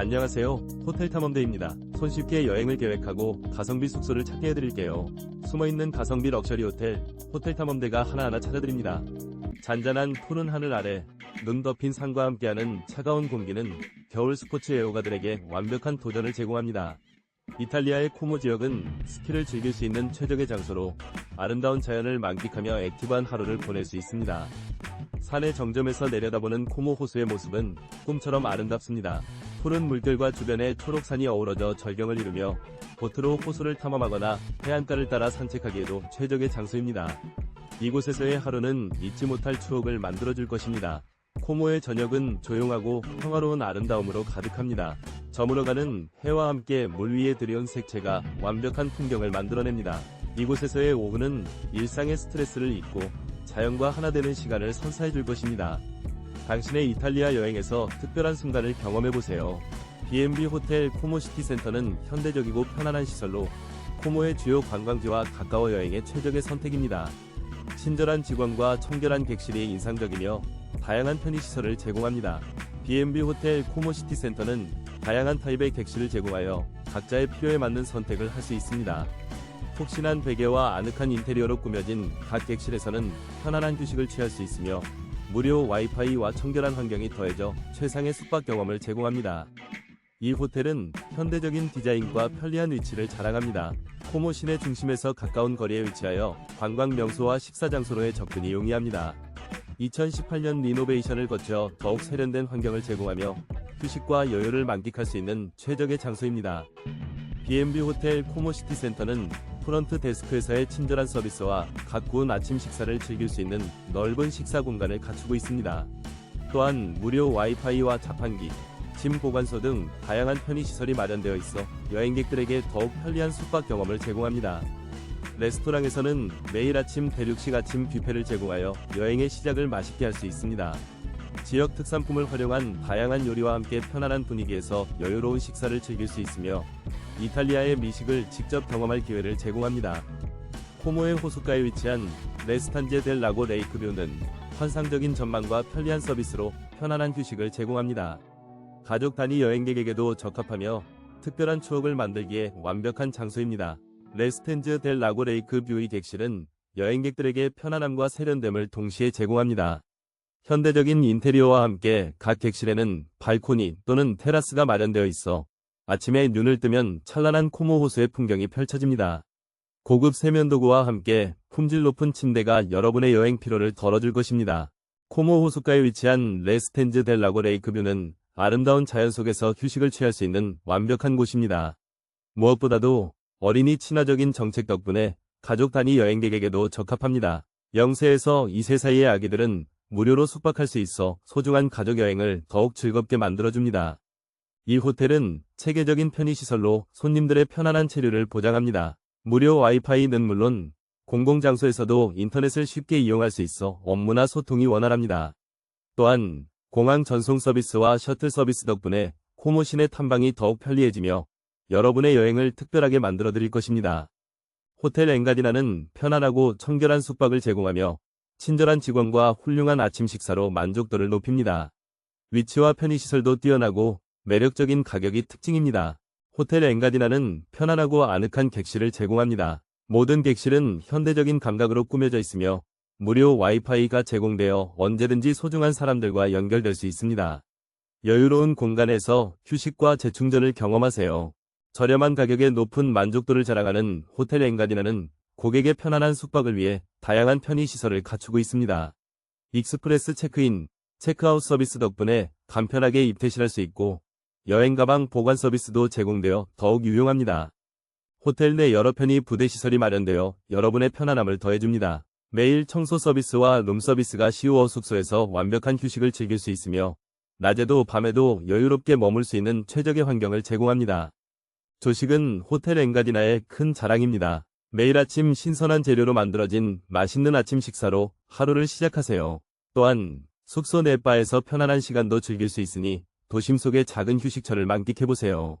안녕하세요. 호텔 탐험대입니다. 손쉽게 여행을 계획하고 가성비 숙소를 찾게 해드릴게요. 숨어있는 가성비 럭셔리 호텔, 호텔 탐험대가 하나하나 찾아드립니다. 잔잔한 푸른 하늘 아래 눈 덮인 산과 함께하는 차가운 공기는 겨울 스포츠 애호가들에게 완벽한 도전을 제공합니다. 이탈리아의 코모 지역은 스키를 즐길 수 있는 최적의 장소로 아름다운 자연을 만끽하며 액티브한 하루를 보낼 수 있습니다. 산의 정점에서 내려다보는 코모 호수의 모습은 꿈처럼 아름답습니다. 푸른 물결과 주변의 초록산이 어우러져 절경을 이루며 보트로 호수를 탐험하거나 해안가를 따라 산책하기에도 최적의 장소입니다. 이곳에서의 하루는 잊지 못할 추억을 만들어줄 것입니다. 코모의 저녁은 조용하고 평화로운 아름다움으로 가득합니다. 저물어가는 해와 함께 물 위에 들여온 색채가 완벽한 풍경을 만들어냅니다. 이곳에서의 오후는 일상의 스트레스를 잊고 자연과 하나 되는 시간을 선사해 줄 것입니다. 당신의 이탈리아 여행에서 특별한 순간을 경험해 보세요. B&B 호텔 코모시티 센터는 현대적이고 편안한 시설로 코모의 주요 관광지와 가까워 여행의 최적의 선택입니다. 친절한 직원과 청결한 객실이 인상적이며 다양한 편의시설을 제공합니다. B&B 호텔 코모시티 센터는 다양한 타입의 객실을 제공하여 각자의 필요에 맞는 선택을 할 수 있습니다. 폭신한 베개와 아늑한 인테리어로 꾸며진 각 객실에서는 편안한 휴식을 취할 수 있으며 무료 와이파이와 청결한 환경이 더해져 최상의 숙박 경험을 제공합니다. 이 호텔은 현대적인 디자인과 편리한 위치를 자랑합니다. 코모 시내 중심에서 가까운 거리에 위치하여 관광 명소와 식사 장소로의 접근이 용이합니다. 2018년 리노베이션을 거쳐 더욱 세련된 환경을 제공하며 휴식과 여유를 만끽할 수 있는 최적의 장소입니다. B&B 호텔 코모시티 센터는 프런트 데스크에서의 친절한 서비스와 가꾸운 아침 식사를 즐길 수 있는 넓은 식사 공간을 갖추고 있습니다. 또한 무료 와이파이와 자판기, 짐 보관소 등 다양한 편의시설이 마련되어 있어 여행객들에게 더욱 편리한 숙박 경험을 제공합니다. 레스토랑에서는 매일 아침 대륙식 아침 뷔페를 제공하여 여행의 시작을 맛있게 할 수 있습니다. 지역 특산품을 활용한 다양한 요리와 함께 편안한 분위기에서 여유로운 식사를 즐길 수 있으며 이탈리아의 미식을 직접 경험할 기회를 제공합니다. 코모의 호숫가에 위치한 레스탄제 델 라고 레이크뷰는 환상적인 전망과 편리한 서비스로 편안한 휴식을 제공합니다. 가족 단위 여행객에게도 적합하며 특별한 추억을 만들기에 완벽한 장소입니다. 레스텐즈 델 라고 레이크 뷰의 객실은 여행객들에게 편안함과 세련됨을 동시에 제공합니다. 현대적인 인테리어와 함께 각 객실에는 발코니 또는 테라스가 마련되어 있어 아침에 눈을 뜨면 찬란한 코모 호수의 풍경이 펼쳐집니다. 고급 세면도구와 함께 품질 높은 침대가 여러분의 여행 피로를 덜어줄 것입니다. 코모 호숫가에 위치한 레스텐즈 델 라고 레이크뷰는 아름다운 자연 속에서 휴식을 취할 수 있는 완벽한 곳입니다. 무엇보다도 어린이 친화적인 정책 덕분에 가족 단위 여행객에게도 적합합니다. 0세에서 2세 사이의 아기들은 무료로 숙박할 수 있어 소중한 가족 여행을 더욱 즐겁게 만들어줍니다. 이 호텔은 체계적인 편의시설로 손님들의 편안한 체류를 보장합니다. 무료 와이파이는 물론 공공장소에서도 인터넷을 쉽게 이용할 수 있어 업무나 소통이 원활합니다. 또한 공항 전송 서비스와 셔틀 서비스 덕분에 코모 시내 탐방이 더욱 편리해지며 여러분의 여행을 특별하게 만들어 드릴 것입니다. 호텔 엔가디나는 편안하고 청결한 숙박을 제공하며 친절한 직원과 훌륭한 아침 식사로 만족도를 높입니다. 위치와 편의시설도 뛰어나고 매력적인 가격이 특징입니다. 호텔 엔가디나는 편안하고 아늑한 객실을 제공합니다. 모든 객실은 현대적인 감각으로 꾸며져 있으며 무료 와이파이가 제공되어 언제든지 소중한 사람들과 연결될 수 있습니다. 여유로운 공간에서 휴식과 재충전을 경험하세요. 저렴한 가격에 높은 만족도를 자랑하는 호텔 엔가디나는 고객의 편안한 숙박을 위해 다양한 편의시설을 갖추고 있습니다. 익스프레스 체크인, 체크아웃 서비스 덕분에 간편하게 입퇴실할 수 있고 여행 가방 보관 서비스도 제공되어 더욱 유용합니다. 호텔 내 여러 편의 부대 시설이 마련되어 여러분의 편안함을 더해줍니다. 매일 청소 서비스와 룸 서비스가 시우어 숙소에서 완벽한 휴식을 즐길 수 있으며 낮에도 밤에도 여유롭게 머물 수 있는 최적의 환경을 제공합니다. 조식은 호텔 엔가디나의 큰 자랑입니다. 매일 아침 신선한 재료로 만들어진 맛있는 아침 식사로 하루를 시작하세요. 또한 숙소 내 바에서 편안한 시간도 즐길 수 있으니 도심 속의 작은 휴식처를 만끽해보세요.